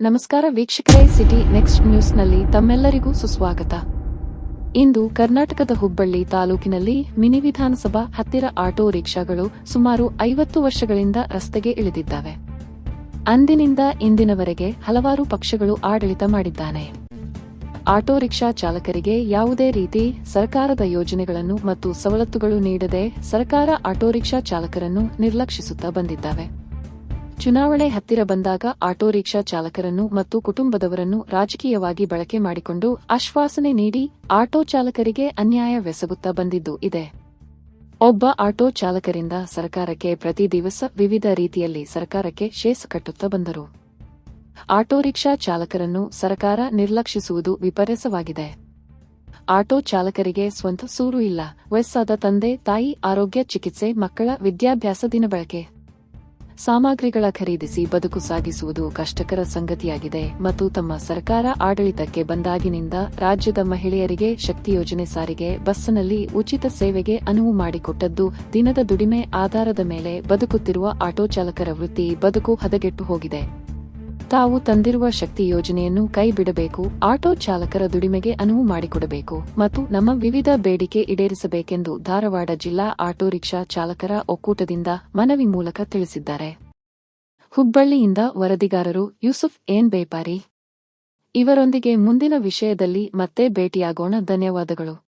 ನಮಸ್ಕಾರ ವೀಕ್ಷಕರೇ, city next ನ್ಯೂಸ್ನಲ್ಲಿ ತಮ್ಮೆಲ್ಲರಿಗೂ ಸುಸ್ವಾಗತ. ಇಂದು ಕರ್ನಾಟಕದ ಹುಬ್ಬಳ್ಳಿ ತಾಲೂಕಿನಲ್ಲಿ ಮಿನಿ ವಿಧಾನಸಭಾ ಹತ್ತಿರ ಆಟೋ ರಿಕ್ಷಾಗಳು ಸುಮಾರು ಐವತ್ತು ವರ್ಷಗಳಿಂದ ರಸ್ತೆಗೆ ಇಳಿದಿದ್ದಾವೆ. ಅಂದಿನಿಂದ ಇಂದಿನವರೆಗೆ ಹಲವಾರು ಪಕ್ಷಗಳು ಆಡಳಿತ ಮಾಡಿದ್ದಾನೆ. ಆಟೋ ರಿಕ್ಷಾ ಚಾಲಕರಿಗೆ ಯಾವುದೇ ರೀತಿ ಸರ್ಕಾರದ ಯೋಜನೆಗಳನ್ನು ಮತ್ತು ಸವಲತ್ತುಗಳು ನೀಡದೆ ಸರ್ಕಾರ ಆಟೋ ರಿಕ್ಷಾ ಚಾಲಕರನ್ನು ನಿರ್ಲಕ್ಷಿಸುತ್ತಾ ಬಂದಿದ್ದಾವೆ. ಚುನಾವಣೆ ಹತ್ತಿರ ಬಂದಾಗ ಆಟೋ ರಿಕ್ಷಾ ಚಾಲಕರನ್ನು ಮತ್ತು ಕುಟುಂಬದವರನ್ನು ರಾಜಕೀಯವಾಗಿ ಬಳಕೆ ಮಾಡಿಕೊಂಡು ಆಶ್ವಾಸನೆ ನೀಡಿ ಆಟೋ ಚಾಲಕರಿಗೆ ಅನ್ಯಾಯವೆಸಗುತ್ತಾ ಬಂದಿದ್ದು ಇದೆ. ಒಬ್ಬ ಆಟೋ ಚಾಲಕರಿಂದ ಸರ್ಕಾರಕ್ಕೆ ಪ್ರತಿ ದಿವಸ ವಿವಿಧ ರೀತಿಯಲ್ಲಿ ಸರ್ಕಾರಕ್ಕೆ ಶೇಸ್ ಕಟ್ಟುತ್ತಾ ಬಂದರು. ಆಟೋ ರಿಕ್ಷಾ ಚಾಲಕರನ್ನು ಸರ್ಕಾರ ನಿರ್ಲಕ್ಷಿಸುವುದು ವಿಪರ್ಯಾಸವಾಗಿದೆ ಆಟೋ ಚಾಲಕರಿಗೆ ಸ್ವಂತ ಸೂರು ಇಲ್ಲ. ವಯಸ್ಸಾದ ತಂದೆ, ತಾಯಿ, ಆರೋಗ್ಯ, ಚಿಕಿತ್ಸೆ, ಮಕ್ಕಳ ವಿದ್ಯಾಭ್ಯಾಸ ದಿನಬಳಕೆ ಸಾಮಗ್ರಿಗಳ ಖರೀದಿಸಿ ಬದುಕು ಸಾಗಿಸುವುದು ಕಷ್ಟಕರ ಸಂಗತಿಯಾಗಿದೆ ಮತ್ತು ತಮ್ಮ ಸರ್ಕಾರ ಆಡಳಿತಕ್ಕೆ ಬಂದಾಗಿನಿಂದ ರಾಜ್ಯದ ಮಹಿಳೆಯರಿಗೆ ಶಕ್ತಿ ಯೋಜನೆ ಸಾರಿಗೆ, ಬಸ್ನಲ್ಲಿ ಉಚಿತ ಸೇವೆಗೆ ಅನುವು ಮಾಡಿಕೊಟ್ಟದ್ದು ದಿನದ ದುಡಿಮೆ ಆಧಾರದ ಮೇಲೆ ಬದುಕುತ್ತಿರುವ ಆಟೋ ಚಾಲಕರ ವೃತ್ತಿ ಬದುಕು ಹದಗೆಟ್ಟು ಹೋಗಿದೆ. ತಾವು ತಂದಿರುವ ಶಕ್ತಿ ಯೋಜನೆಯನ್ನು ಕೈಬಿಡಬೇಕು, ಆಟೋ ಚಾಲಕರ ದುಡಿಮೆಗೆ ಅನುವು ಮಾಡಿಕೊಡಬೇಕು ಮತ್ತು ನಮ್ಮ ವಿವಿಧ ಬೇಡಿಕೆ ಈಡೇರಿಸಬೇಕೆಂದು ಧಾರವಾಡ ಜಿಲ್ಲಾ ಆಟೋ ರಿಕ್ಷಾ ಚಾಲಕರ ಒಕ್ಕೂಟದಿಂದ ಮನವಿ ಮೂಲಕ ತಿಳಿಸಿದ್ದಾರೆ. ಹುಬ್ಬಳ್ಳಿಯಿಂದ ವರದಿಗಾರರು ಯೂಸುಫ್ ಏನ್ ಬೇಪಾರಿ. ಇವರೊಂದಿಗೆ ಮುಂದಿನ ವಿಷಯದಲ್ಲಿ ಮತ್ತೆ ಭೇಟಿಯಾಗೋಣ. ಧನ್ಯವಾದಗಳು.